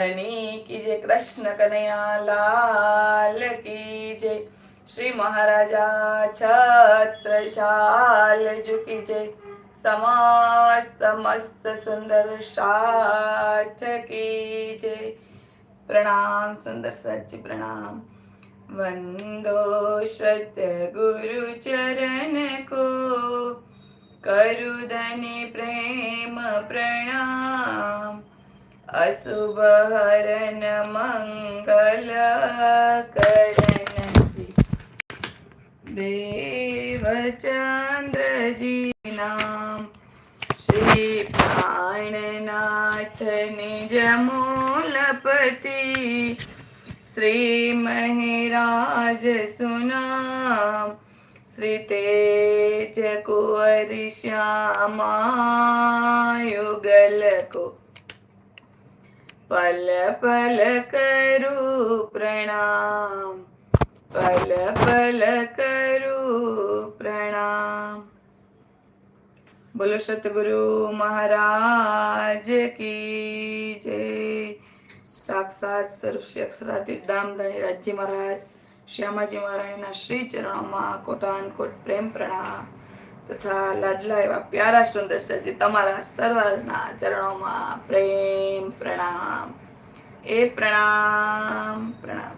ધની કી જય, કૃષ્ણ કનૈયા લાલ કી જય, શ્રી મહારાજા છત્રશાલ ઝુકી જય. સમસ્ત મસ્ત સુંદર સાથ કી જય. પ્રણામ સુંદર સચ પ્રણામ. વંદો સત્ય ગુરુ ચરણ કો. કરુદની પ્રેમ પ્રણામ. અશુભ હરણ મંગલ કરણ દેવચંદ્રજી નામ શ્રી પ્રાણનાથ નિજ મૂલપતિ શ્રી મહિરાજ સુનામ શ્રી તેજ કુંવર શ્યામા યુગલ કો પલ પલ કરું પ્રણામ પલ પલ કરું પ્રણામ બોલો સતગુરુ મહારાજ કી જય સાક્ષાત સ્વરૂપ શ્રી અક્ષરાતીત દામધણી રાજ્ય મહારાજ શ્યામાજી મહારાણીના શ્રી ચરણોમાં કોટાન કોટ પ્રેમ પ્રણામ તથા લાડલા એવા પ્યારા સુંદર સજી તમારા સર્વના ચરણોમાં પ્રેમ પ્રણામ. એ પ્રણામ પ્રણામ.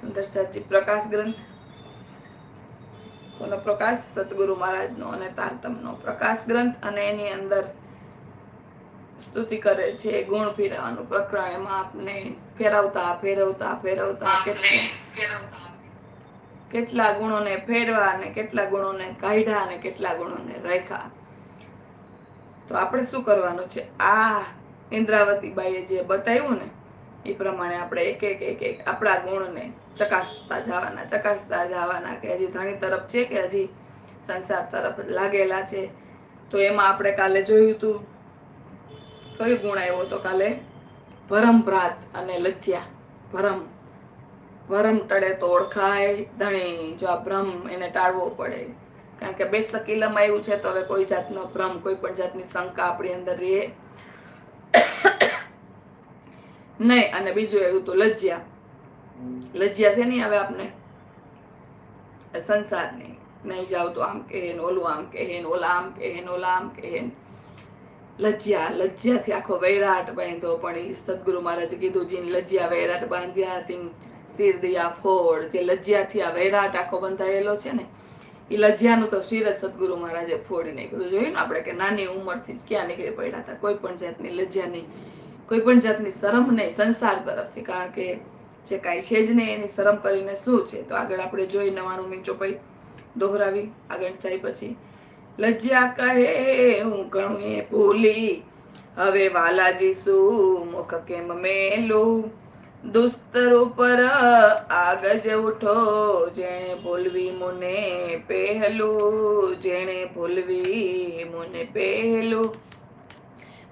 સુંદર સજી પ્રકાશ ગ્રંથ. કોનો પ્રકાશ સદગુરુ મહારાજનો અને તારતમનો પ્રકાશ ગ્રંથ અને એની અંદર સ્તુતિ કરે છે ગુણ ફેરવાનું પ્રકરણ. એમાં આપને ફેરવતા ફેરવતા ફેરવતા કેટલું? કેટલા ગુણોને ફેરવા અને કેટલા ગુણોને કાઢ્યા અને કેટલા ગુણોને રાખ્યા. તો આપણે શું કરવાનું છે? આ ઇન્દ્રાવતી બાઈએ જે બતાવ્યું ને, એ પ્રમાણે આપણે એક એક એક એક આપણા ગુણને ચકાસતા જવાના ચકાસતા જવાના કે હજી ધણી તરફ છે કે હજી સંસાર તરફ લાગેલા છે. તો એમાં આપણે કાલે જોયું હતું કયો ગુણ આવ્યો તો કાલે? ભરમભ્રાત અને લજ્જા. ભરમ. ભરમ ટળે તો ઓળખાય, ધણી જો આ ભ્રમ એને ટાળવો પડે. કારણ કે બે શકીલમાં એવું છે તો હવે કોઈ જાતનો ભ્રમ, કોઈ પણ જાતની શંકા આપણી અંદર રહે. નહીં, અને બીજું એવું તો લજ્જા. લજ્જા છે નહીં હવે આપને? સંસારની. નહીં જાવ તો આમ કહે ને ઓલું આમ કહે ને ઓલા આમ કહે ને ઓલા આમ કહે ને લજ્જા, લજ્જાથી આખો વૈરાટ બાંધ્યો પણ એ સદગુરુ મહારાજ કીધું, જીન લજ્જા વૈરાટ બાંધ્યા તીન શિર દિયા ફોડ, જે લજ્જાથી આ વૈરાટ આખો બંધાયેલો છે ને, એ લજ્જાનું તો શિર જ સદગુરુ મહારાજે ફોડી નાખ્યું. જોયું ને આપણે કે નાની ઉંમરથી જ ક્યાં નીકળી પડ્યા હતા. કોઈ પણ જાતની લજ્જા નહીં કોઈ પણ જાતની શરમ નહીં, સંસાર તરફથી. કારણ કે જે કાંઈ છે જ નહીં, એની શરમ કરીને શું છે? તો આગળ આપણે જોઈ નવાણું મીંચો ચોપાઈ દોહરાવી, આગળ જાય પછી, લજ્જા કહે, હું ઘણું ભૂલી. હવે વાલાજી શું, મુખ કેમ મેલું? દુસ્તર ઉપર આગજ ઉઠો, જેણે ભૂલવી મુને પહેલું, જેણે ભૂલવી મુને પહેલું.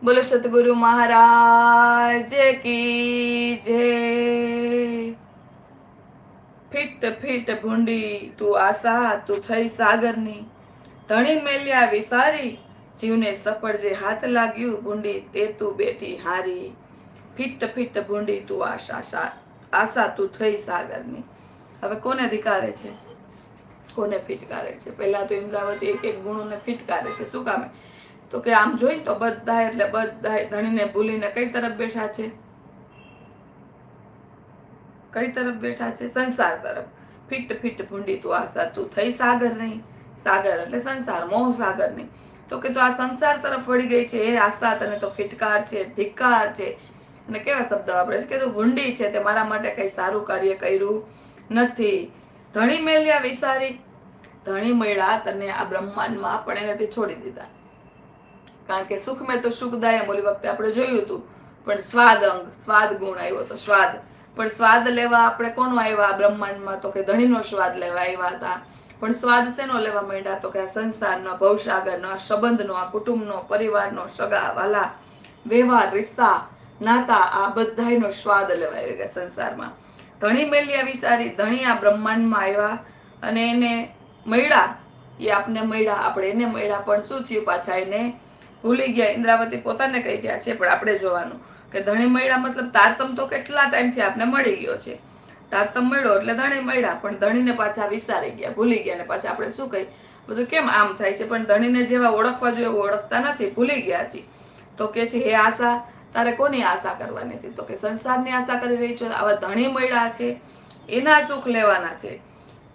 બોલો સતગુરુ મહારાજ કી જય. ફિટ ફિટ ભૂંડી, તું આશા, તું થઈ સાગરની. ધણી મેલ્યા વિસારી, જીવને સફળ જે હાથ લાગ્યું ભૂંડી, તે તું બેઠી હારી. ફીટ ફીટ ભૂંડી તું આશા આશા તું થઈ સાગરની. હવે કોને ધિકારે છે? કોને ફિટકારે છે? પહેલા તો ઇન્દ્રાવતી એક એક ગુણોને ફિટકારે છે. શું કામે? તો કે આમ જોઈ તો બધા એટલે બધા ધણીને ભૂલીને કઈ તરફ બેઠા છે? કઈ તરફ બેઠા છે? સંસાર તરફ. ફિટ ફિટ ભૂંડી તું આશા તું થઈ સાગર નહીં સાગર એટલે સંસાર, મોહ સાગર નહીં તો કે તો આ સંસાર તરફ વળી ગઈ છે. એ આશા તને તો ફિટકાર છે, ધિક્કાર છે. અને કેવા શબ્દ વાપરે છે કે તું ભૂંડી છે તે મારા માટે કંઈ સારું કાર્ય કર્યું નથી. ધણી મેલ્યા વિસારી. ધણી મળ્યા તને આ બ્રહ્માંડમાં, પણ એને તે છોડી દીધા. કારણ કે સુખ મેં તો સુખદાયમ ઓલી વખતે આપણે જોયું હતું. પણ સ્વાદ અંગ, સ્વાદ ગુણ આવ્યો હતો સ્વાદ. પણ સ્વાદ લેવા આપણે કોનો આવ્યા? બ્રહ્માંડમાં તો કે ધણીનો સ્વાદ લેવા આવ્યા હતા. પણ સ્વાદ શેનો લેવા માંડ્યા? તો કે આ સંસારનો, ભવસાગરનો, આ સંબંધનો, આ કુટુંબનો, પરિવારનો સગા, વાલા, વ્યવહાર, રિશ્તા નાતા આ બધાયનો સ્વાદ લેવા આવી ગયા સંસારમાં. ધણી મેલ્યા વિચારી ધણી આ બ્રહ્માંડમાં આવ્યા અને એને મળ્યા. એ આપને મળ્યા, આપણે એને મળ્યા, પણ શું થયું પાછા એને? ભૂલી ગયા, ઇન્દ્રાવતી પોતાને કહી ગયા છે, પણ આપણે જોવાનું. કે ધણી મળ્યા મતલબ તારતમ તો કેટલા ટાઈમથી આપને મળી ગયો છે? તારતમ મળ્યો એટલે ધણી મળ્યા, પણ ધણીને પાછા વિસારી ગયા, ભૂલી ગયા ને પાછા આપણે શું કહી? બધું કેમ આમ થાય છે? પણ ધણીને જેવા ઓળખવા જોઈએ ઓળખતા નથી, ભૂલી ગયા છે તો કે છે, હે આશા તારે કોની આશા કરવાની હતી? તો કે સંસારની આશા કરી રહી છો, આવા ધણી મળ્યા છે, એના સુખ લેવાના છે.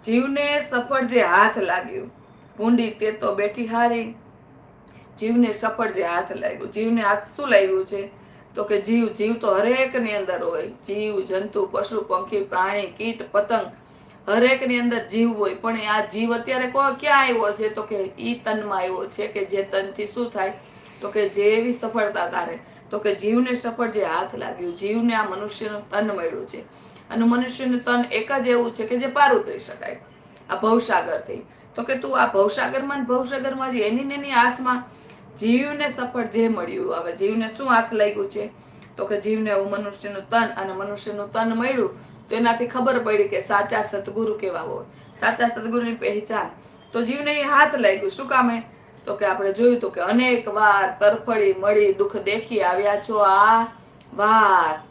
જીવને સફળ જે હાથ લાગ્યું, ભૂંડી તે તો બેઠી હારી. જીવને સફળ જે હાથ લાગ્યું, જીવને હાથ શું લાગ્યું છે? તો કે જીવ જીવ તો હરેકની અંદર હોય. જીવ, જંતુ, પશુ, પંખી, પ્રાણી, કીટ, પતંગ, હરેકની અંદર જીવ હોય. પણ આ જીવ અત્યારે ક્યાં આવ્યો છે? તો કે ઈ તનમાં આવ્યો છે કે જે તનથી શું થાય? તો કે જેવી સફળતા તારે. તો કે જીવને સફળ જે હાથ લાગ્યું, જીવને આ મનુષ્યનું તન મળ્યું છે. અને મનુષ્યનું તન એક જ એવું છે કે જે પાર ઉતરી શકાય, આ ભવસાગરથી. તો કે તું આ ભવસાગરમાં ભવસાગરમાં જ એની ને એની આસમાં જીવને સફળ જે મળ્યું, હવે જીવને શું હાથ લાગ્યું છે? તો કે જીવને એવું મનુષ્યનું તન અને મનુષ્યનું તન મળ્યું, તો એનાથી ખબર પડી કે સાચા સદગુરુ કેવા હોય. સાચા સદગુરુની પહેચાન. તો જીવને એ હાથ લાગ્યું. શું કામે તો કે આપણે જોયું તો કે અનેક વાર તરફડી મળી દુઃખ દેખી આવ્યા છો આ વાર.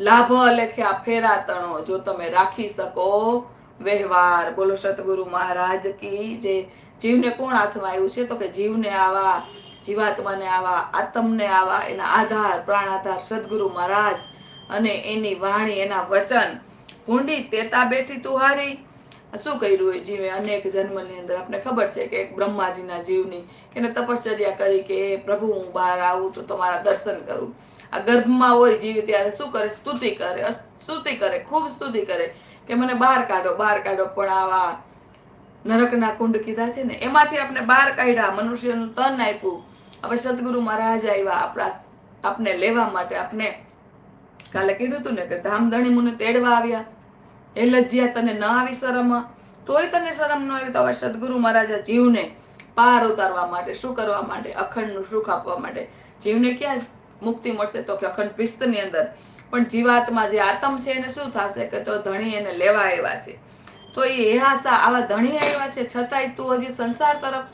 લાભ લેખ્યા ફેરા તણો જો તમે રાખી શકો. વ્યવહાર. બોલો સતગુરુ મહારાજ કી જે જીવને કોણ હાથમાં આવ્યું છે? તો કે જીવને આવા, જીવાત્માને આવા, આત્મને આવા, એના આધાર પ્રાણ આધાર સદગુરુ મહારાજ અને એની વાણી, એના વચન. ભૂંડી તેતા બેઠી તું હારી શું કર્યું હોય જીવે? અનેક જન્મની અંદર આપણે ખબર છે કે બ્રહ્માજીના જીવની કે એને તપશ્ચર્યા કરી કે પ્રભુ, હું બહાર આવું તો તમારા દર્શન કરું. આ ગર્ભમાં હોય જીવ ત્યારે શું કરે? સ્તુતિ કરે સ્તુતિ કરે, ખૂબ સ્તુતિ કરે કે, મને બહાર કાઢો બહાર કાઢો. પણ આવા નરકના કુંડ કીધા છે ને, એમાંથી આપણે બહાર કાઢ્યા, મનુષ્યનું તન આપ્યું. હવે સદગુરુ મહારાજ આવ્યા આપણા, આપને લેવા માટે. આપને કાલે કીધું તું ને કે ધામધણી મુને તેડવા આવ્યા. એ લજ્જિયા તને ન આવી શરમ, તોય તને શરમ ન આવી તો હવે સદગુરુ મહારાજા જીવને પાર ઉતારવા માટે, શું કરવા માટે, અખંડનું સુખ આપવા માટે? જીવને ક્યાં મુક્તિ મળશે તો કે અખંડ પિસ્તની અંદર? પણ જીવાતમાં જે આતમ છે એને શું થશે કે તો ધણી એને લેવા આવ્યા છે. તો એ આશા આવા ધણી આવ્યા છે, છતાંય તું હજી સંસાર તરફ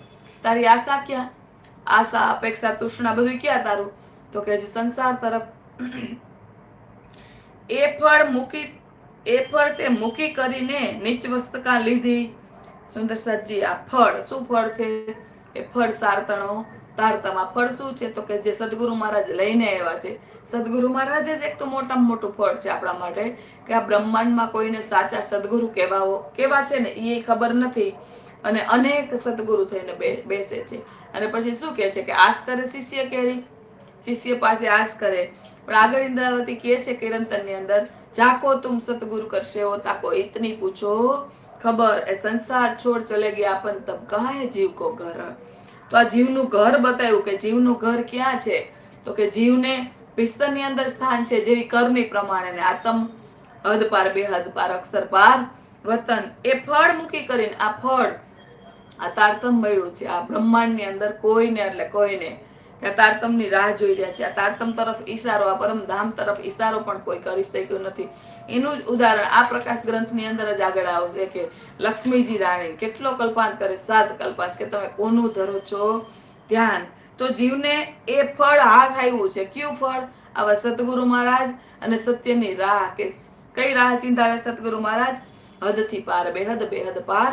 તારી આશા ક્યાં? આશા, અપેક્ષા, તૃષ્ણા બધું ક્યાં તારું? તો કે હજી સંસાર તરફ એ ફળ મૂકી એ ફળ તે મૂકી કરીને નીચ વસ્તકા લીધી. સુંદર સજી આ ફળ શું ફળ છે? એ ફળ સારતણો. તારતમ ફળ શું છે? તો કે જે સદગુરુ મહારાજ લઈને આવ્યા છે. સદગુરુ મહારાજ જ એક તો મોટામાં મોટું ફળ છે આપણા માટે, કે આ બ્રહ્માંડમાં કોઈને સાચા સદગુરુ કહેવાઓ, કેવા છે ને એ ખબર નથી. અને અનેક સદગુરુ થઈને બેસે છે. અને પછી શું કહે છે કે આશ કરે શિષ્ય કેરી? શિષ્ય પાસે આશ કરે. પણ આગળ ઇન્દ્રાવતી કહે છે કિરંતનની અંદર જાકો તુમ સતગુરુ કરશે હો, તાકો ઇતની પૂછો. ખબર, એ સંસાર છોડ ચલે ગયા, પણ તબ કહાય જીવ કો ઘર? તો આ જીવનું ઘર બતાવ્યું કે જીવનું ઘર ક્યાં છે? તો કે જીવને પિસ્તનની અંદર સ્થાન છે જેવી કરની પ્રમાણે આતમ હદ પાર, બે હદ પાર, અક્ષર પાર વતન. એ ફળ મૂકી કરીને આ ફળ આ તારતમ મળ્યું છે. આ બ્રહ્માંડની અંદર કોઈને, એટલે કોઈને તારતમની રાહ જોઈ રહ્યા છે. આ તારતમ તરફ ઈશારો, આ પરમધામ તરફ ઈશારો પણ કોઈ કરી શક્યો નથી. એનું જ ઉદાહરણ આ પ્રકાશ ગ્રંથની અંદર જ આગળ આવશે કે લક્ષ્મીજી રાણી કેટલો કલ્પાંત કરે, સાત કલ્પાંત કે તમે કોનું ધરો છો? ધ્યાન. તો જીવને એ ફળ હાથ આવ્યું છે. કયું ફળ? આવા સદગુરુ મહારાજ અને સત્યની રાહ કે કઈ રાહ ચિંતાડે સદગુરુ મહારાજ? હદથી પાર, બેહદ બેહદ પાર.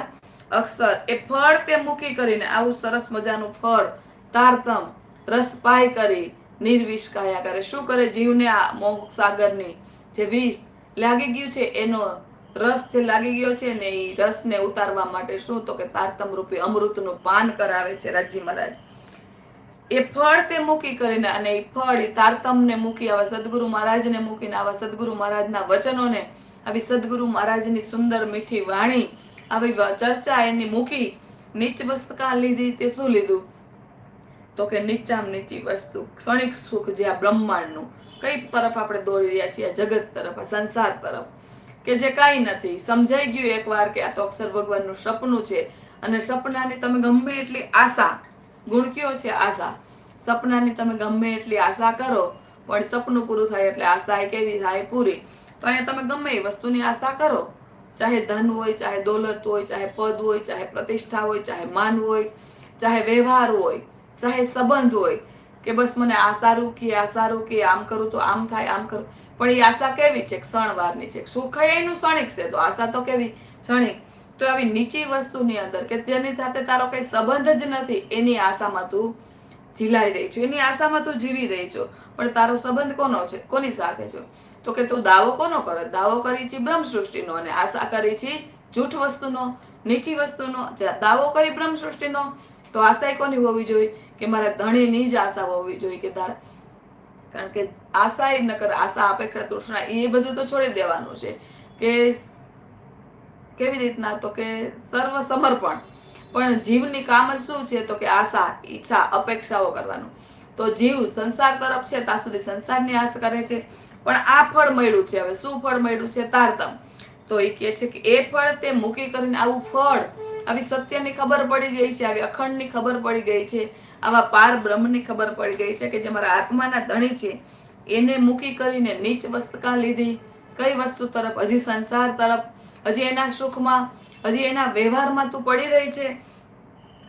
અક્ષર એ ફળ તે મૂકી કરીને આવું સરસ મજાનું ફળ, તારતમ રસ પાય કરી, નિર્વિષ કાયા કરે. શું કરે જીવને આ મોહ સાગરની? જે વિષ લાગી ગયું છે, એનો રસ જે લાગી ગયો છે ને એ રસને ઉતારવા માટે શું? તો કે તારતમ રૂપી અમૃતનું પાન કરાવે છે રાજી મહારાજ. એ ફળ તે મૂકી કરીને અને એ ફળ એ તારતમને મૂકી આવા સદગુરુ મહારાજને મૂકીને આવા સદગુરુ મહારાજના વચનોને આવી સદગુરુ મહારાજની સુંદર મીઠી વાણી, આવી ચર્ચા એની મૂકી, નીચ વસ્તકા લીધી તે શું લીધું? તો કે નીચામ નીચી વસ્તુ, ક્ષણિક સુખ જે આ બ્રહ્માંડનું, કઈ તરફ આપણે દોડી રહ્યા છીએ? આ જગત તરફ, આ સંસાર તરફ. કે જે કાંઈ નથી. સમજાઈ ગયું એકવાર કે આ તો અક્ષર ભગવાનનું સપનું છે. અને સપનાની તમે ગમે એટલી આશા, ગુણ કયો છે? આશા. સપનાની તમે ગમે એટલી આશા કરો, પણ સપનું પૂરું થાય એટલે આશા એ કેવી થાય? પૂરી. તો અહીંયા તમે ગમે એ વસ્તુની આશા કરો. ચાહે ધન હોય, ચાહે દોલત હોય, ચાહે પદ હોય, ચાહે પ્રતિષ્ઠા હોય, ચાહે માન હોય, ચાહે વ્યવહાર હોય. ચાહે સંબંધ હોય કે બસ મને આ સારું કે આ સારું કે આમ કરું તો આમ થાય, આમ કરું. પણ એ આશા કેવી છે? ક્ષણવારની છે. સુખ એનું ક્ષણિક છે તો આશા તો કેવી? ક્ષણિક. તો આવી નીચી વસ્તુની અંદર કે તેની સાથે તારો કઈ સંબંધ જ નથી, એની આશામાં તું ઝીલાઈ રહી છો. એની આશામાં તું જીવી રહી છો. પણ તારો સંબંધ કોનો છે? કોની સાથે છે? તો કે તું દાવો કોનો કરે? દાવો કરી છે બ્રહ્મ સૃષ્ટિનો અને આશા કરી છે જૂઠ વસ્તુનો, નીચી વસ્તુનો. દાવો કરી બ્રહ્મ સૃષ્ટિનો, તો આશા કોની હોવી જોઈએ? કે મારા ધણીની જ આશા હોવી જોઈએ કે તારા. કારણ કે આશા એ નકર આશા, અપેક્ષા, તૃષ્ણા એ બધું તો છોડી દેવાનું છે. કે કેવી રીતના તો કે સર્વ સમર્પણ પણ જીવની કામ જ શું છે તો કે આશા, ઈચ્છા, અપેક્ષાઓ કરવાનું. તો જીવ સંસાર તરફ છે, ત્યાં સુધી સંસારની આશ કરે છે. પણ આ ફળ મળ્યું છે હવે. શું ફળ મળ્યું છે? તારતમ. તો એ કહે છે કે એ ફળ તે મૂકી કરીને આવું ફળ. આવી સત્યની ખબર પડી ગઈ છે, આવી અખંડની ખબર પડી ગઈ છે. આવા પાર બ્રહ્મની ખબર પડી ગઈ છે કે જે મારા આત્માના ધણી છે, એને મૂકી કરીને નીચ વસ્તુકા લીધી. કઈ વસ્તુ તરફ? હજી સંસાર તરફ? હજી એના સુખમાં? હજી એના વ્યવહારમાં તું પડી રહી છે?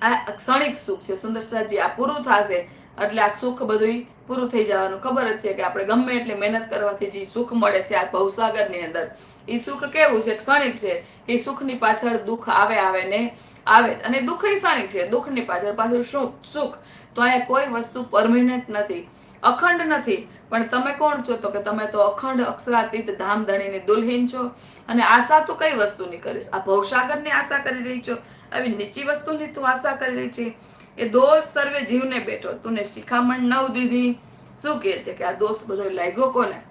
આ ક્ષણિક સુખ છે. સુંદર આ પૂરું થશે. એટલે આ સુખ બધું પૂરું થઈ જવાનું. ખબર જ છે કે આપણે ગમે એટલી મહેનત કરવાથી જે સુખ મળે છે આ ભવસાગરની અંદર. એ સુખ કેવું છે? ક્ષણિક છે. એ સુખની પાછળ દુઃખ આવે આવે ને આવે જ. અને દુઃખ એ ક્ષણિક છે. દુઃખની પાછળ પાછળ શું? સુખ. તો અહીંયા કોઈ વસ્તુ પરમેનન્ટ નથી. અખંડ નથી. પણ તમે કોણ છો? તો કે તમે તો અખંડ, અક્ષરાતીત, ધામધણીની દુલ્હીન છો. અને આશા તું કઈ વસ્તુની કરીશ? આ ભવસાગરની આશા કરી રહી છો? આવી નીચી વસ્તુની તું આશા કરી રહી છે? એ દોષ સર્વે જીવને બેઠો. તુને શિખામણ નવ દીધી. શું કહે છે કે આ દોષ બધો લાગ્યો કોને?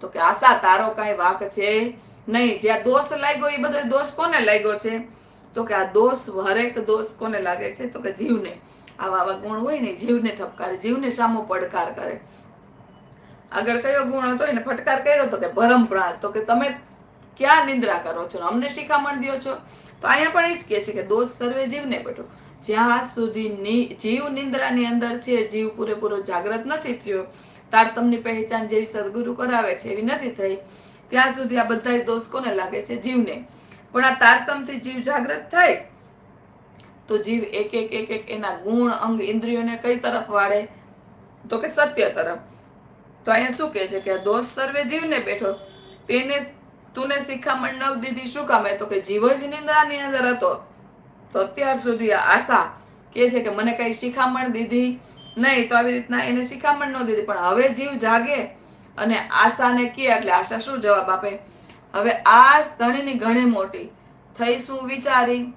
તો કે આશા તારો કાંઈ વાક છે? નહીં જ્યાં દોષ લાગ્યો, એ બધો દોષ કોને લાગ્યો છે? તો કે આ દોષ, હરેક દોષ કોને લાગે છે? તો કે જીવને. આવા આવા ગુણ હોય ને, જીવને ઠપકારે, જીવને સામો પડકાર કરે. આગળ કયો ગુણ હતો, એને ફટકાર કર્યો તો કે ભરમપ્રાણ તો કે તમે ક્યાં નિંદ્રા કરો છો? અમને શિખામણ દો છો? તો અહીંયા પણ એ જ કહે છે કે દોષ સર્વે જીવને બેઠો. જ્યાં સુધી જીવ નિંદ્રાની અંદર છે, જીવ પૂરેપૂરો જાગ્રત નથી થયો તારતમની પહેચાન જેવી સદગુરુ કરાવે છે એવી નથી થઈ. ત્યાં સુધી આ બધા દોષ કોને લાગે છે? જીવને. પણ આ તારતમથી જીવ જાગ્રત થાય, તો જીવ એક એક એક એક એના ગુણ, અંગ, ઇન્દ્રિયોને કઈ તરફ વાળે? તો કે સત્ય તરફ. તો અહીંયા શું કહે છે કે દોષ સર્વે જીવને બેઠો. તેને તુને શિખામણ નવ શું કામે? તો કે જીવ નિંદ્રાની અંદર હતો. તો અત્યાર સુધી આશા કે છે કે મને કઈ શિખામણ દીધી નહીં. તો આવી રીતના એને શિખામણ ન દીધી. પણ હવે જીવ જાગે અને આશાને કે એટલે આશા શું જવાબ આપે? હવે આ ધણીની ઘણી મોટી થઈ શું વિચારી.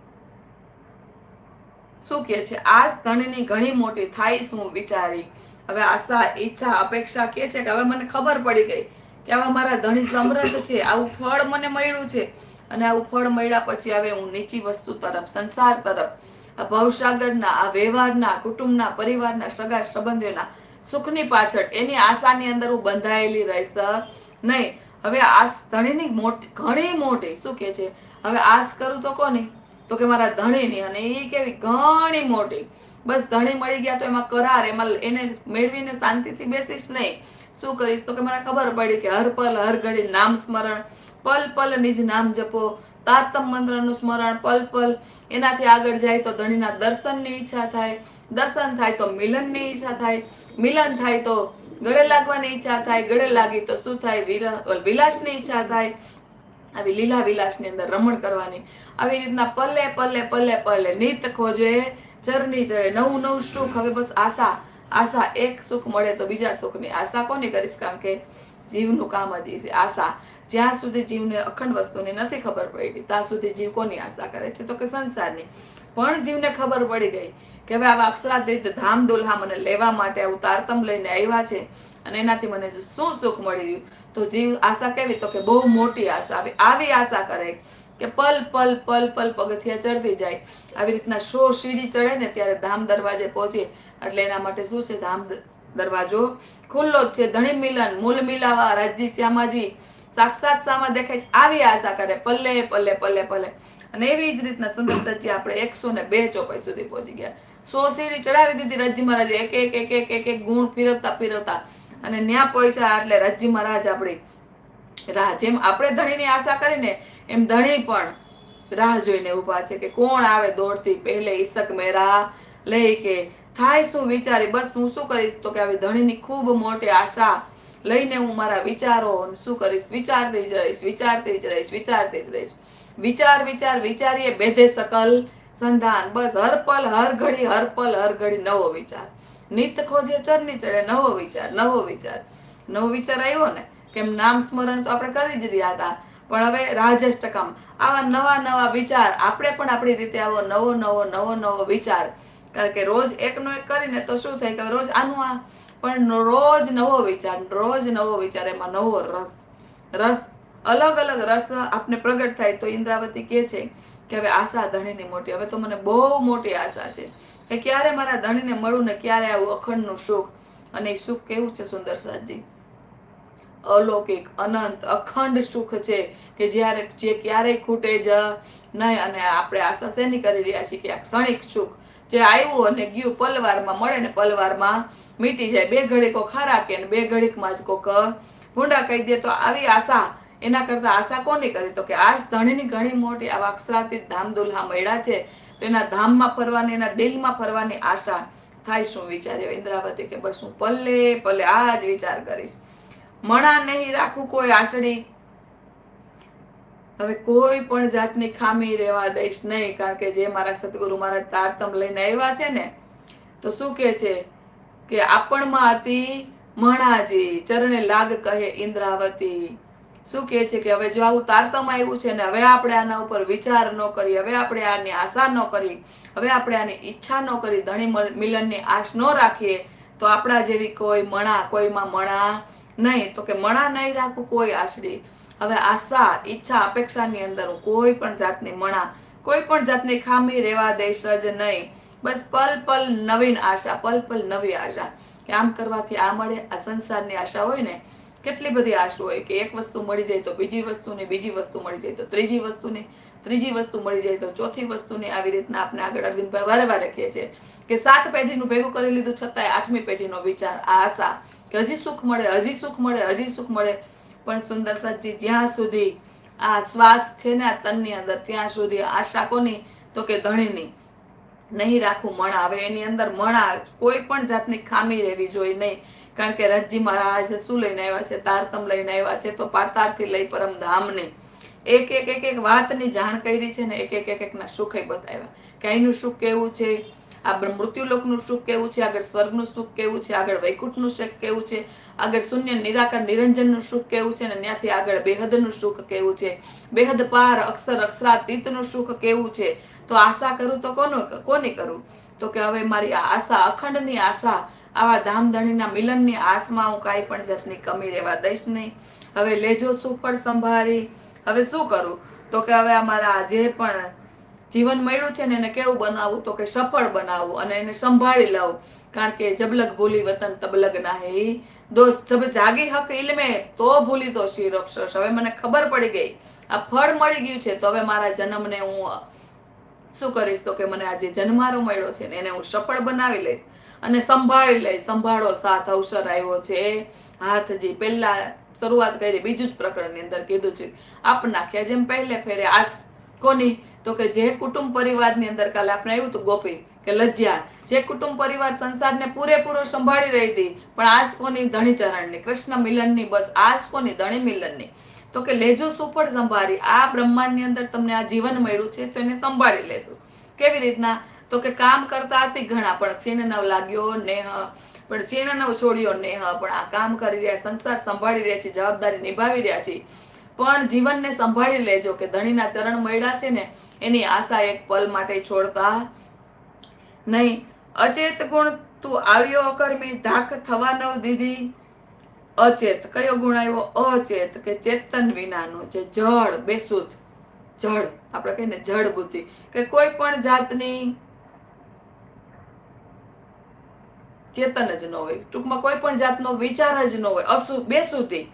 શું કે છે? આ ધણીની ઘણી મોટી થાય શું વિચારી. હવે આશા, ઈચ્છા, અપેક્ષા કે છે કે હવે મને ખબર પડી ગઈ. કે હવે મારા ધણી સમૃદ્ધ છે, આવું ફળ મને મળ્યું છે. અને આવું ફળ મળ્યા પછી હવે હું નીચી વસ્તુ તરફ, સંસાર તરફ, આ ભવસાગરના, આ વ્યવહારના કુટુંબના, પરિવારના સગા સંબંધીઓના સુખની પાછળ, એની આશાની અંદર હું બંધાયેલી રહીશ નહીં, હવે આસ ધણીની મોટી, ઘણી મોટી, શું કે છે? હવે આસ કરું તો કોની? તો કે મારા ધણીની, અને એ કેવી ઘણી મોટી. બસ ધણી મળી ગયા તો એમાં કરાર, એમાં એને મેળવીને શાંતિથી બેસીશ નહીં. શું કરીશ? તો કે મને ખબર પડી કે હર પલ, હર ઘડી નામ સ્મરણ, પલ પલ નિજ નામ જપો. તાતમ મંત્રનું સ્મરણ, પલ પલ. એનાથી આગળ જાય તો ધણીના દર્શનની ઈચ્છા થાય. દર્શન થાય તો મિલનની ઈચ્છા થાય. મિલન થાય તો ગળે લાગવાની ઈચ્છા થાય. ગળે લાગી તો શું થાય? વિલા- વિલાસની ઈચ્છા થાય. આવી લીલા વિલાસની અંદર રમણ કરવાની. આવી રીતના પલ્લે પલ્લે પલ્લે પલ્લે નિત ખોજે. ચરની ચડે નવું નવું સુખ. હવે બસ આશા. આશા, એક સુખ મળે તો બીજા સુખની આશા કોની કરીશ કારણ કે જીવનું કામ જ છે. આશા, જ્યાં સુધી જીવને અખંડ વસ્તુની નથી ખબર પડી, ત્યાં સુધી જીવ કોની આશા કરે છે? તો કે સંસારની. પણ જીવને ખબર પડી ગઈ કે હવે આવા અક્ષરાતીત ધામ દુલ્હા મને લેવા માટે આવું તારતમ લઈને આવ્યા છે અને એનાથી મને શું સુખ મળી રહ્યું? તો જીવ આશા કેવી? તો કે બહુ મોટી આશા. આવી આવી આશા કરે. કે પલ પલ પલ પલ પગથિયા ચડતી જાય. આવી રીતના શો સીડી ચડે ને ત્યારે ધામ દરવાજે પહોંચે. એટલે એના માટે શું છે? ધામ દરવાજો ખુલ્લો જ છે. ધણી મિલન, મૂલ મિલાવા રાજજી શ્યામાજી. સાક્ષાત સામા દેખાય છે. આવી આશા કરે. પલ્લે પલ્લે પલ્લે પલ્લે અને એવી જ રીતના સુંદર સચ્ચી આપણે એકસો ને બે ચોપાઈ સુધી પહોંચી ગયા. સો સીડી ચડાવી દીધી રજી મહારાજે. એક એક એક એક એક ગુણ ફેરવતા ફેરવતા. અને ન્યા પહોંચ્યા એટલે રજી મહારાજ આપણી રાહ જેમ આપણે ધણીની આશા કરીને એમ ધણી પણ રાહ જોઈને ઊભા છે કે કોણ આવે દોડતી પહેલે ઈસક મેરા લઈ કે થાય શું વિચારી, બસ હું શું કરીશ? તો કે આવી ધણીની ખૂબ મોટી આશા લઈને હું મારા વિચારો શું કરીશ? વિચારતી જ રહીશ, વિચારતી જ રહીશ, વિચારતી જ રહીશ. વિચાર વિચાર, વિચારીએ બેધે સકલ સંધાન. બસ હર પલ હર ઘડી હર પલ હર ઘડી, નવો વિચાર. નિત ખોજે, ચરની ચડે, નવો વિચાર નવો વિચાર. નવો વિચાર આવ્યો ને કેમ નામ સ્મરણ તો આપણે કરી જ રહ્યા હતા. પણ હવે રાજષ્ટકમ, આવા નવા નવા વિચાર, આપણે પણ આપણી રીતે આવો નવો નવો નવો નવો વિચાર. કારણ કે રોજ એકનો એક કરીને તો શું થાય કે રોજ આનું આ, પણ રોજ નવો વિચાર, રોજ નવો વિચાર, એમાં નવો રસ. રસ, અલગ અલગ રસ આપને પ્રગટ થાય તો ઇન્દ્રાવતી કહે છે કે હવે આશા ધણીની મોટી, હવે તો મને બહુ મોટી આશા છે કે ક્યારે મારા ધણીને મળું ને ક્યારે આવું અખંડનું સુખ. અને એ સુખ કેવું છે સુંદર સાજી અલૌકિક, અનંત, અખંડ સુખ છે કે જ્યારે જે ક્યારેય ખૂટે જ નહીં અને આપણે આશા શેની કરી રહ્યા છીએ કે આ ક્ષણિક સુખ જે આવ્યું અને ગયું પલવારમાં મળે ને પલવારમાં મીટી જાય. બે ઘડીકો ખારા કે બે ઘડીકમાં જ કોક ભૂંડા કહી દે તો આવી આશા. એના કરતા આશા કોની કરી? તો કે આ ધણીની ઘણી મોટી આવા અક્ષરાતીત ધામ દુલ્હા મળ્યા છે. તેના ધામમાં ફરવાની, એના દિલમાં ફરવાની આશા થાય શું વિચાર્યો? ઇન્દ્રાવતી કે બસ હું પલ્લે પલ્લે આ જ વિચાર કરીશ. મણા નહીં રાખું કોઈ આશડી હવે કોઈ પણ જાતની ખામી રહેવા દઈશ નહીં, કારણ કે જે મારા સદગુરુ મારા તારતમ લઈને આવ્યા છે ને, તો શું કે છે કે આપણમાં હતી મણાજી, ચરણે લાગ કહે ઇન્દ્રાવતી. શું કે છે કે હવે જો આવું તારતમ આવ્યું છે ને, હવે આપણે આના ઉપર વિચાર ન કરી, હવે આપણે આની આશા ન કરી, હવે આપણે આની ઈચ્છા ન કરી, ધણી મલ- મિલનની આશ ન રાખીએ, તો આપણા જેવી કોઈ મણા, કોઈમાં મણા નહીં, તો કે મણા નહીં રાખું કોઈ આશરે. હવે આશા, ઈચ્છા, અપેક્ષાની અંદર હું કોઈ પણ જાતની મણા, કોઈ પણ જાતની ખામી રહેવા દઈશ જ નહીં. બસ પલ પલ નવીન આશા, પલ પલ નવી આશા. કે આમ કરવાથી આ મળે, આ સંસારની આશા હોય ને, કેટલી બધી આશા હોય કે એક વસ્તુ મળી જાય તો બીજી વસ્તુની, બીજી વસ્તુ મળી જાય તો ત્રીજી વસ્તુની, ત્રીજી વસ્તુ મળી જાય તો ચોથી વસ્તુને આવી રીતના આપણે આગળ અરવિંદભાઈ વારે વારે કહે છે કે સાત પેઢીનું ભેગું કરી લીધું છતાંય આઠમી પેઢીનો વિચાર આ આશા. કે હજી સુખ મળે, હજી સુખ મળે, હજી સુખ મળે. પણ સુંદર સચ્ચી જ્યાં સુધી આ શ્વાસ છે ને આ તનની અંદર, ત્યાં સુધી આશા કોની? તો કે ધણીની. નહીં રાખવું મણ. આવે એની અંદર મણ કોઈ પણ જાતની ખામી રહેવી જોઈએ નહીં. કારણ કે રજજી મહારાજ શું લઈને આવ્યા છે? તારતમ લઈને આવ્યા છે, તો પાતાળથી લઈ પરમ ધામને એક એક એક એક વાતની જાણ કરી છે ને એક એક એક, એકના સુખે બતાવ્યા. કે અહીંનું સુખ કેવું છે? આ મૃત્યુલોકનું સુખ કેવું છે? આગળ સ્વર્ગનું સુખ કેવું છે? આગળ વૈકુંઠનું સુખ કેવું છે? આગળ શૂન્ય, નિરાકાર, નિરંજનનું સુખ કેવું છે? ને ત્યાંથી આગળ બેહદનું સુખ કેવું છે? બેહદ, પાર, અક્ષર, અક્ષરાતીતનું સુખ કેવું છે? તો આશા કરું તો કોનું, કોની કરું? તો કે હવે મારી આ આશા, અખંડની આશા, આવા ધામધણીના મિલનની આસમાં હું કાંઈ પણ જાતની કમી રહેવા દઈશ નહીં. હવે લેજો સુફળ સંભાળી હવે શું કરું? તો કે હવે અમારા જે પણ જીવન મળ્યું છે ને એને કેવું બનાવવું તો કે સફળ બનાવવું અને એને સંભાળી લાવું. કારણ કે જબલક ભૂલી વતન તબલગ નાહી. દોસ્ત સબ જાગી હક ઇલમે તો ભૂલી તો શીર અફસોસ. હવે મને ખબર પડી ગઈ. આ ફળ મળી ગયું છે, તો હવે મારા જન્મને હું શું કરીશ? તો કે મને આજે જન્મારો મળ્યો છે ને એને હું સફળ બનાવી લઈશ અને સંભાળી લઈશ. સંભાળો, સાથ અવસર આવ્યો છે. હાથજી પહેલા શરૂઆત કરી, બીજું જ પ્રકરણની અંદર કીધું છે. આપ નાખ્યા જેમ પહેલે ફેરે આસ કોની તો કે જે કુટુંબ પરિવારની અંદર કાલે આપણે આવ્યું હતું ગોપી, કે લજ્જા, જે કુટુંબ પરિવાર સંસારને પૂરેપૂરો સંભાળી રહી હતી, પણ આજ કોની ધણી ચરણની? કૃષ્ણ મિલનની, બસ આજ કોની ધણી મિલનની? તો કે લેજો સુફળ સંભાળી, આ બ્રહ્માંડની અંદર તમને આ જીવન મળ્યું છે, તો એને સંભાળી લેશું કેવી રીતના? તો કે કામ કરતા હતી ઘણા, પણ ક્ષીણ નવ લાગ્યો નેહ, પણ ક્ષીણ નવ છોડ્યો નેહ, પણ આ કામ કરી રહ્યા, સંસાર સંભાળી રહ્યા છે, જવાબદારી નિભાવી રહ્યા છે. પણ જીવનને સંભાળી લેજો કે ધણીના ચરણ મળ્યા છે ને, એની આશા એક પલ માટે છોડતા નહીં. અચેત ગુણ તું આવ્યો અકર્મી ઢાક થવા નવ દીધી. અચેત, કયો ગુણ આવ્યો? અચેત કે ચેતન વિનાનો જે જળ બેસુદ જળ, આપણે કહીને જળ બુદ્ધિ, કે કોઈ પણ જાતની ચેતન જ ન હોય. ટૂંકમાં કોઈ પણ જાતનો વિચાર જ ન હોય. અસુ બેસુધી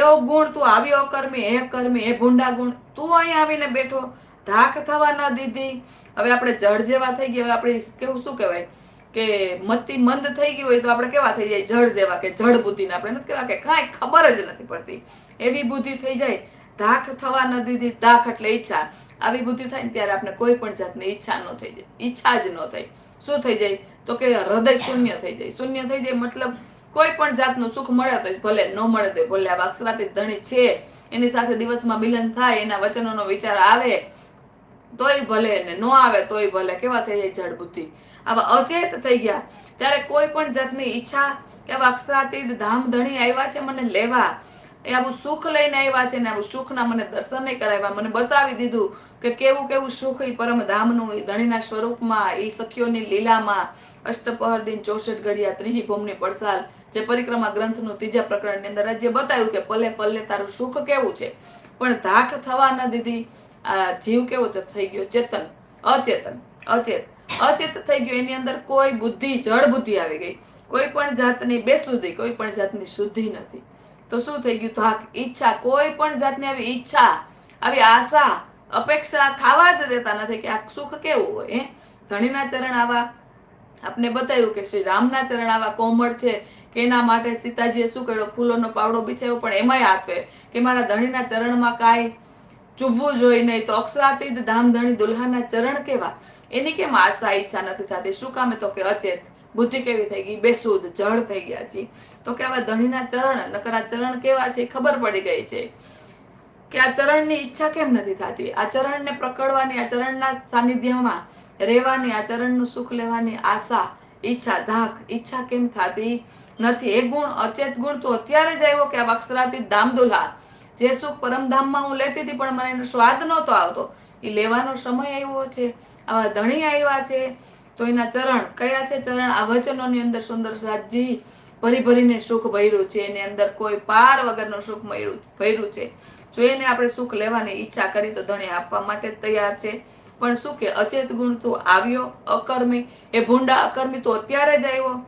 એવો ગુણ તું આવી અકર્મી હે કર્મી હે ભૂંડા ગુણ તું અહીં આવીને બેઠો. ધાક થવા ન દીધી. હવે આપણે જળ જેવા થઈ ગયા. હવે આપણે કેવું શું કહેવાય? કે મતી મંદ થઈ ગઈ હોય તો આપણે કેવા થઈ જાય? જળ જેવા કે જળ બુદ્ધિને આપણે નથી કહેવા કે કાંઈ ખબર જ નથી પડતી. એવી બુદ્ધિ થઈ જાય. ધાક થવા ન દીધી. ધાક એટલે ઈચ્છા. આવી બુદ્ધિ થાય ને ત્યારે આપણે કોઈ પણ જાતની ઈચ્છા ન થઈ જાય. ઈચ્છા જ ન થાય શું થઈ જાય? તો કે હૃદય શૂન્ય થઈ જાય. શૂન્ય થઈ જાય મતલબ કોઈ પણ જાતનું સુખ મળે તો ભલે ન મળે તો ભલે આ અક્ષરાતી ધણી છે, એની સાથે દિવસમાં મિલન થાય, એના વચનોનો વિચાર આવે, તોય ભલે ને ન આવે, તોય ભલે, કેવા થઈ જાય જડ બુદ્ધિ. આવા અચેત થઈ ગયા. ત્યારે કોઈ પણ જાતની ઈચ્છા કે આવા અક્ષરાતીત ધામ ધણી આવ્યા છે, મને લેવા. એ આવું સુખ લઈને આવ્યા છે ને આવું સુખના મને દર્શન નહીં કરાવ્યા, મને બતાવી દીધું. કે કેવું કેવું સુખ એ પરમ ધામનું એ ધણીના સ્વરૂપમાં એ સખીઓની લીલામાં અષ્ટપહર દિન ચોસઠ ઘડિયા ત્રીજી ભૂમની પડસાલ જે પરિક્રમા ગ્રંથનું ત્રીજા પ્રકરણની અંદર જે બતાવ્યું કે પલે પલ્લે તારું સુખ કેવું છે? પણ ધાક થવા ન દીધી, આ જીવ કેવો થઈ ગયો? ચેતન, અચેતન, અચેત. અચેત થઈ ગયો, એની અંદર કોઈ બુદ્ધિ જળ બુદ્ધિ આવી ગઈ. કોઈ પણ જાતની બેસુદ્ધિ કોઈ પણ જાતની શુદ્ધિ નથી. તો શું થઈ ગયું? ધાક, ઈચ્છા, કોઈ પણ જાતની આવી ઈચ્છા, આવી આશા અપેક્ષા થવા જ દેતા નથી કે આ સુખ કેવું હોય ધણીના ચરણ આવા આપને બતાવ્યું કે શ્રી રામના ચરણ આવા કોમળ છે, કે એના માટે સીતાજીએ શું કર્યો? ફૂલોનો પાવડો બિછાવ્યો, પણ એમાંય આપે કે મારા ધણીના ચરણમાં કાંઈ ચૂભવું જોઈએ નહીં. તો અક્ષરાતીત ધામધણી દુલ્હાના ચરણ કેવા? એની કેમ આશા ઈચ્છા નથી થતી? શું કામે તો કે અચેત? બુદ્ધિ કેવી થઈ ગઈ? બેસુદ, જળ થઈ ગયા છે તો કે આવા ધણીના ચરણ, નકરા ચરણ કેવા છે? ખબર પડી ગઈ છે. કે આ ચરણની ઈચ્છા કેમ નથી થતી? આ ચરણને પકડવાની આ ચરણના સાનિધ્યમાં રહેવાની આ ચરણનું સુખ લેવાની આશા, ઈચ્છા, ધાક, ઈચ્છા કેમ થતી નથી? એ ગુણ, અચેત ગુણ તો અત્યારે જ આવ્યો કે આ અક્ષરાતી દામદુલા જે સુખ પરમધામમાં હું લેતી હતી પણ મને એનો સ્વાદ નહોતો આવતો. એ લેવાનો સમય આવ્યો છે, આવા ધણી આવ્યા છે, તો એના ચરણ, કયા છે ચરણ? આ વચનોની અંદર સુંદર સાતજી ભરી ભરીને સુખ ભર્યું છે. એની અંદર કોઈ પાર વગરનું સુખ મળ્યું ભર્યું છે. જો આપણે સુખ લેવાની ઈચ્છા કરી તો ધણી આપવા માટે તૈયાર છે. પણ શું કે અચેત ગુણ તું આવ્યો, અકર્મી, એ ભૂંડા અકર્મી તો અત્યારે જ આવ્યો.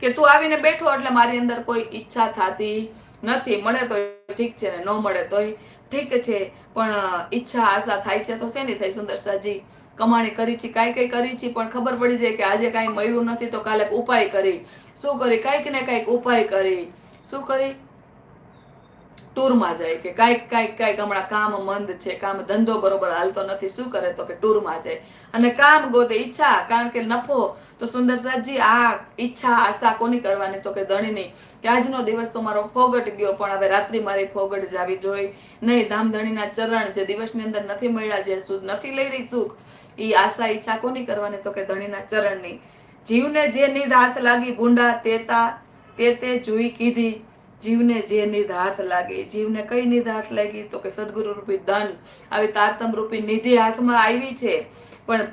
કે તું આવીને બેઠો એટલે મારી અંદર કોઈ ઈચ્છા થતી નથી. મળે તો ઠીક છે ને ન મળે તોય ઠીક છે. પણ ઈચ્છા, આશા થાય છે તો શેની થઈ સુંદરસાજી કમાણી કરી છે, કાંઈ કઈ કરી છે, પણ ખબર પડી જાય કે આજે કાંઈ મળ્યું નથી તો કાલે ઉપાય કરી. શું કરી? કાંઈક ને કાંઈક ઉપાય કરી. શું કરી? ટૂરમાં જાય કે કાંઈક કાંઈક કાંઈક હમણાં કામ મંદ છે, કામ ધંધો બરોબર હાલતો નથી. શું કરે તો કે ટૂરમાં જાય. અને કામ ગોતે ઈચ્છા, કારણ કે નફો તો સુંદર સાજી આ ઈચ્છા, આશા કોની કરવાની? તો કે ધણીની. કે આજનો દિવસ તો મારો ફોગટ ગયો, પણ હવે રાત્રિ મારી ફોગટ જાવી જોઈ. નહીં ધામધણીના ચરણ જે દિવસની અંદર નથી મળ્યા, જે સુખ નથી લઈ રહી સુખ એ આશા, ઈચ્છા કોની કરવાની? તો કે ધણીના ચરણની. જીવને જે નિધ હાથ લાગી, ભૂંડા તેતા, તે તે જોઈ કીધી જીવને જે નિધ હાથ લાગે, જીવને કઈ નિધ હાથ લાગી? તો કે સદગુરુ રૂપી ધન. આવી તારતમ રૂપી નિધિ હાથમાં આવી છે. પણ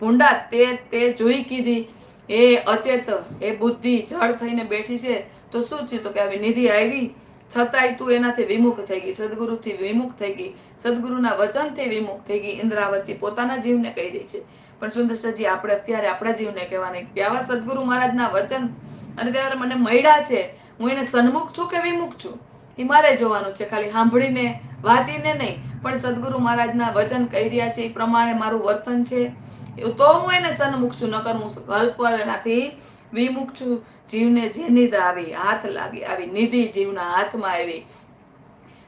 ભૂંડા તે તે જોઈ કીધી એ અચેત એ બુદ્ધિ, જળ થઈને બેઠી છે. તો શું થયું? તો કે આવી નિધિ આવી. છતાંય તું એનાથી વિમુખ થઈ ગઈ, સદગુરુથી વિમુખ થઈ ગઈ. સદગુરુના વચનથી વિમુખ થઈ ગઈ. ઇન્દ્રાવતી પોતાના જીવને કહી રહી છે. પણ સુંદરસાજી આપણે અત્યારે આપણા જીવને કહેવાની. કે આવા સદગુરુ મહારાજના વચન અને ત્યારે મને મળ્યા છે. હું એને સન્મુખ છું કે વિમુખ છું? એ મારે જોવાનું છે, ખાલી સાંભળીને વાંચીને નહીં. પણ સદગુરુ મહારાજના વચન કહી રહ્યા છે, એ પ્રમાણે મારું વર્તન છે. તો હું એને સન્મુખ છું, નકર હું કલ્પ એનાથી વિમુખ છું. જીવને જે નિધ આવી, હાથ લાગી આવી, નિધિ જીવના હાથમાં આવી.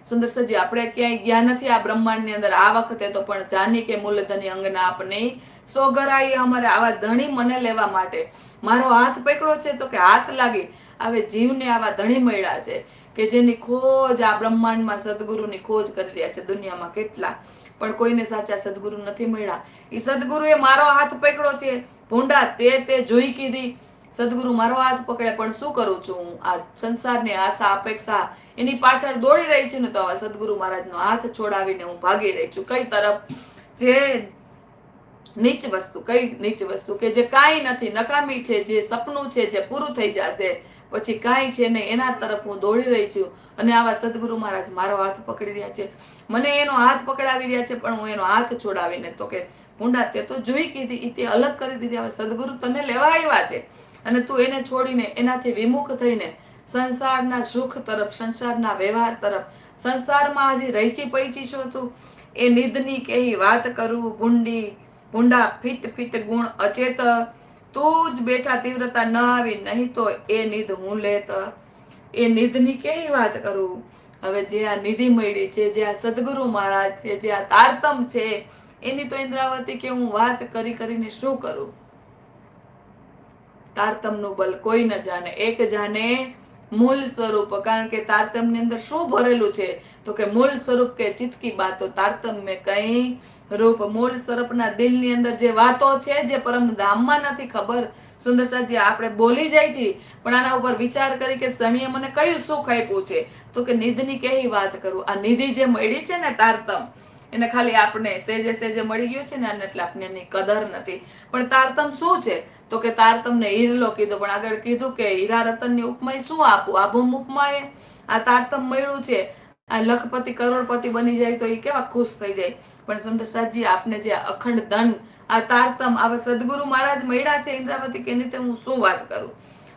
સુંદરસજી આપણે ક્યાંય ગયા નથી આ બ્રહ્માંડની અંદર? આ વખતે તો પણ જાની કે મૂલધની અંગના આપની સોગરાઈ અમારે આવા ધણી મને લેવા માટે. મારો હાથ પકડો છે તો કે હાથ લાગી હવે જીવને આવા ધણી મળ્યા છે કે જેની ખોજ આ બ્રહ્માંડમાં સદગુરુની ખોજ કરી રહ્યા છે દુનિયામાં કેટલા. પણ કોઈને સાચા સદગુરુ નથી મળ્યા. એ સદગુરુએ મારો હાથ પકડ્યો છે. ભૂંડા તે તે જોઈ કીધી. સદગુરુ મારો હાથ પકડે, પણ શું કરું છું હું? આ સંસારની આશા, અપેક્ષા એની પાછળ દોડી રહી છું ને તો આવા સદગુરુ મહારાજનો હાથ છોડાવીને હું ભાગી રહી છું. કઈ તરફ? જે નીચ વસ્તુ, કઈ નીચ વસ્તુ કે જે કાંઈ નથી. નકામી છે, જે સપનું છે, જે પૂરું થઈ જશે. પછી કાંઈ છે ને એના તરફ હું દોડી રહી છું અને આવા સદગુરુ મહારાજ મારો હાથ પકડી રહ્યા છે. મને એનો હાથ પકડાવી રહ્યા છે, પણ હું એનો હાથ છોડાવીને તો કે, ભૂંડા, તે તો જોઈ કીધી તે અલગ કરી દીધી હવે સદગુરુ તને લેવા આવ્યા છે. અને તું એને છોડીને એનાથી વિમુખ થઈને સંસારના સુખ તરફ, સંસારના વ્યવહાર તરફ, સંસારમાં હજી રહીચી પૈચી છો તું? એ નિધની કેહી વાત કરું, ભૂંડી, ભૂંડા ફિટ ફિટ ગુણ અચેત તું જ બેઠા તીવ્રતા ન આવી, નહીં તો એ નિધ હું લેત. એ નિધની કેવી વાત કરું? હવે જે આ નિધિ મળી છે, જે આ સદગુરુ મહારાજ છે, જે આ તારતમ છે, એની તો ઇન્દ્રાવતી કે હું વાત કરી કરીને શું કરું? તારતમનું બલ કોઈ ન જાણે. એક જાણે મૂળ સ્વરૂપ. કારણ કે તારતમની અંદર શું ભરેલું છે? તો કે મૂળ સ્વરૂપ કે ચિતકી બાતો. તારતમ્ય કઈ રૂપ મૂળ સ્વરૂપના દિલની અંદર જે વાતો છે, જે પરમ ધામમાં નથી ખબર. સુંદરસાજી આપણે બોલી જાય છીએ પણ આના ઉપર વિચાર કરી કે શનિએ મને કયું સુખ આપ્યું છે? તો કે નિધિની કેવી વાત કરું? આ નિધિ જે મળી છે ને તારતમ એને ખાલી આપણે સેજે સેજે મળી ગયું છે ને એટલે આપણે એની કદર નથી. પણ તારતમ શું છે? તો કે તારતમને હીરલો કીધો, પણ આગળ કીધું કે હીરા રતનની ઉપમાય શું આપું? આબુમ ઉપમાએ? આ તારતમ મળ્યું છે? આ લખપતિ, કરોડપતિ બની જાય તો એ કેવા ખુશ થઈ જાય? પણ સુંદર સાજી આપને જે અખંડ ધન, આ તારતમ, આવા સદગુરુ મહારાજ મળ્યા છે ઇન્દ્રાવતી, કે હું શું વાત કરું?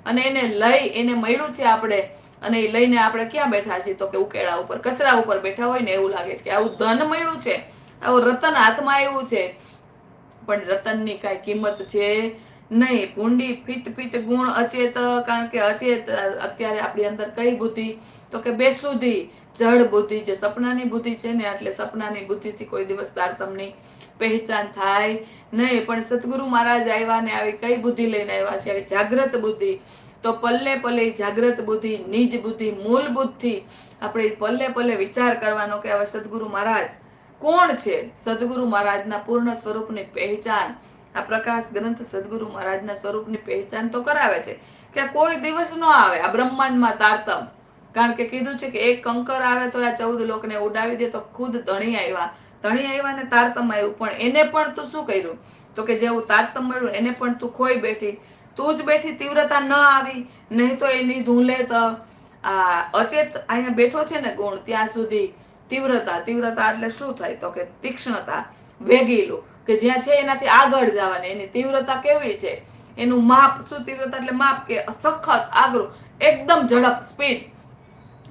અને એને લઈ, એને મળ્યું છે આપણે અને એ લઈને આપણે ક્યાં બેઠા છીએ? તો કે ઉકેળા ઉપર, કચરા ઉપર બેઠા હોય ને એવું લાગે છે કે આવું ધન મળ્યું છે, આવું રતન હાથમાં આવ્યું છે. પણ રતનની કાંઈ કિંમત છે નહીં. ભૂંડી ફીટ ફીટ ગુણ અચેત કારણ કે અચેત અત્યારે આપણી અંદર કઈ બુદ્ધિ? તો કે બેસુધી, જડ બુદ્ધિ જે સપનાની બુદ્ધિ છે ને એટલે સપનાની બુદ્ધિથી કોઈ દિવસ તારતમની પહેચાન થાય નહીં. પણ સદગુરુ મહારાજ આવ્યા ને આવી કઈ બુદ્ધિ લઈને આવ્યા છે? આવી જાગ્રત બુદ્ધિ. તો પલ્લે પલ્લે જાગ્રત બુદ્ધિ, નિજ બુદ્ધિ, મૂળ બુદ્ધિ આપણે પલ્લે પલ્લે વિચાર કરવાનો કે હવે સદગુરુ મહારાજ કોણ છે? સદગુરુ મહારાજના પૂર્ણ સ્વરૂપની પહેચાન. આ પ્રકાશ ગ્રંથ સદગુરુ મહારાજના સ્વરૂપની પહેચાન તો કરાવે છે કે કોઈ દિવસ ન આવે, આ બ્રહ્માંડમાં તારતમ. કારણ કે કીધું છે કે એક કંકર આવે તો આ ચૌદ લોકને ઉડાવી દે તો ખુદ ધણી આવ્યા. ધણી આવ્યા ને તારતમ આવ્યું, પણ એને પણ તું શું કર્યું? તો કે જેવું તારતમ મળ્યું, એને પણ તું ખોઈ બેઠી. તું જ બેઠી તીવ્રતા ન આવી, નહીં તો એની ધૂલે તો આ, અચેત અહીંયા બેઠો છે ને ગુણ, ત્યાં સુધી તીવ્રતા તીવ્રતા એટલે શું થાય તો કે તીક્ષ્ણતા વેગીલું કે જ્યાં છે એનાથી આગળ જવાની, એની તીવ્રતા કેવી છે? એનું માપ, શું તીવ્રતા એટલે માપ કે સખત આગળ એકદમ ઝડપ, સ્પીડ.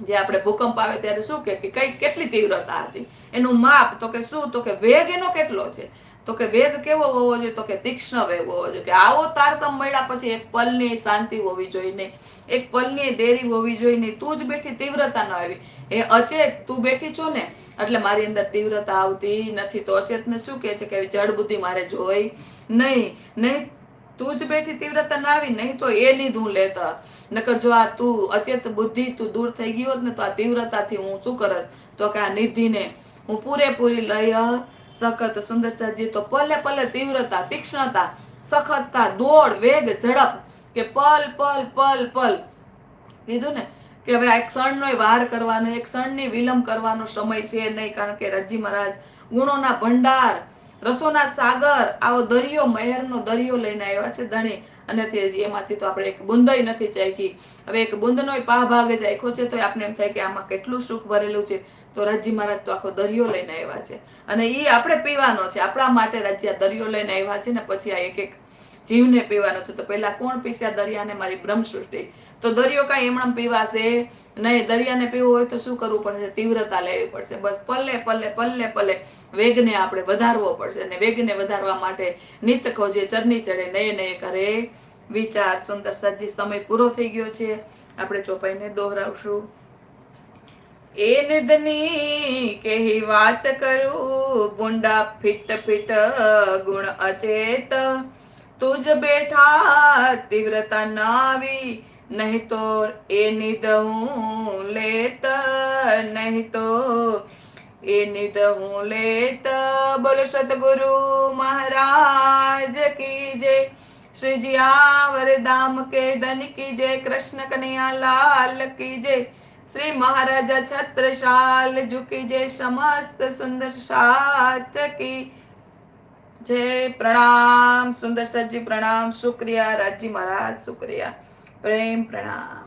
જે આપણે ભૂકંપ આવે ત્યારે શું કે કઈ કેટલી તીવ્રતા હતી? એનું માપ તો કે શું? તો કે વેગ એનો કેટલો છે? તો કે વેગ કેવો હોવો જોઈએ? તો કે તીક્ષ્ણ વેગ હોવો જોઈએ. કે આવો તારતમ મળ્યા પછી એક પલની શાંતિ હોવી જોઈએ નહીં એક પલની દેરી હોવી જોઈએ નહીં તું જ બેઠી તીવ્રતા ન આવી. એ અચેત, તું બેઠી છો ને? એટલે મારી અંદર તીવ્રતા આવતી નથી. તો અચેતને શું કહે છે કે જળ બુદ્ધિ મારે જોઈ નહીં. નહીં, તું જ બેઠી તીવ્રતા ના આવી, નહીં તો એ નહીં હું લેતા. નકર જો આ તું અચેત બુદ્ધિ તું દૂર થઈ ગયો ને, તો આ તીવ્રતાથી હું શું કરત? તો કે આ નિધિને હું પૂરેપૂરી લય, સખત સુંદરસાજી તો પલે પલે તીવ્રતા, તીક્ષ્ણતા, સખતતા, દોડ, વેગ, ઝડપ કે પલ પલ પલ પલ. કીધું ને કે હવે એક ક્ષણનો વાર કરવાનો, એક ક્ષણની વિલંબ કરવાનો સમય છે નહીં, કારણ કે રજી મહારાજ, ગુણોના ભંડાર, રસોના સાગર, આવો દરિયો, મહેરનો દરિયો લઈને આવ્યા છે ધણી. અને એમાંથી તો આપણે એક બુંદય નથી ચાખી હવે એક બુંદનો પા ભાગ ચાખ્યો છે, તો આપણે એમ થાય કે આમાં કેટલું સુખ ભરેલું છે. તો રાજી મહારાજ તો આખો દરિયો લઈને આવ્યા છે. અને એ આપણે પીવાનો છે. આપણા માટે રાજ્ય દરિયો લઈને આવ્યા છે ને પછી આ એક એક જીવને પીવાનો છે. તો પહેલા કોણ પીસ્યા દરિયાને? મારી બ્રહ્મ સૃષ્ટિ તો દરિયો કાંઈ એમણે પીવાશે નહીં. દરિયાને પીવો હોય તો શું કરવું પડશે? તીવ્રતા લેવી પડશે. બસ પલ્લે પલ્લે પલ્લે પલ્લે વેગને આપણે વધારવો પડશે. અને વેગને વધારવા માટે નિત ખોજે, ચરની ચડે, નયે નયે કરે. વિચાર, સુંદર સજ્જી સમય પૂરો થઈ ગયો છે. આપણે ચોપાઈને દોહરાવશું. એ નિધની કેહી વાત કરું? બુંડા ફિટ ફિટ ગુણ અચેત. તુજ બેઠા તીવ્રતા નાવી, નહીં તો એ નિધ હું લેત, નહીં તો એ નિધ હું લેત. બોલો સદગુરુ મહારાજ કી જય. શ્રીજી આવર દામ કે ધન કી જય. કૃષ્ણ કનૈયા લાલ કી જય. શ્રી મહારાજા છત્રશાલ ઝુકી જય સમસ્ત સુંદર સાત કી જય પ્રણામ, સુંદર સજી પ્રણામ, શુક્રિયા રાજી મહારાજ, શુક્રિયા. પ્રેમ પ્રણામ.